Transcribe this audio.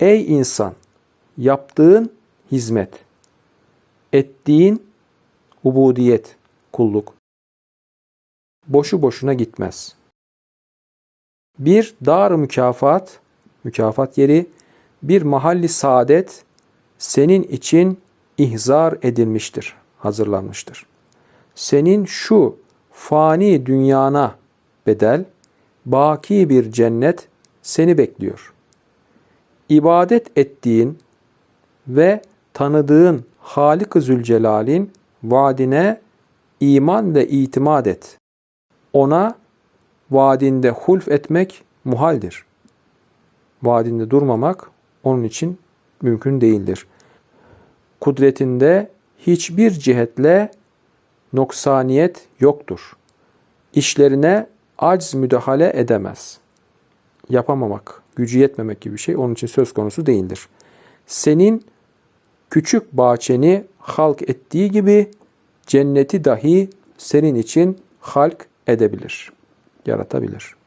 Ey insan! Yaptığın hizmet, ettiğin ubudiyet, kulluk boşu boşuna gitmez. Bir dar mükafat, mükafat yeri, bir mahalli saadet senin için ihzar edilmiştir, hazırlanmıştır. Senin şu fani dünyana bedel, baki bir cennet seni bekliyor. İbadet ettiğin ve tanıdığın Halik-ı Zülcelal'in vaadine iman ve itimat et. Ona vaadinde hulf etmek muhaldir. Vaadinde durmamak onun için mümkün değildir. Kudretinde hiçbir cihetle noksaniyet yoktur. İşlerine acz müdahale edemez. Yapamamak, gücü yetmemek gibi bir şey onun için söz konusu değildir. Senin küçük bahçeni halk ettiği gibi cenneti dahi senin için halk edebilir, yaratabilir.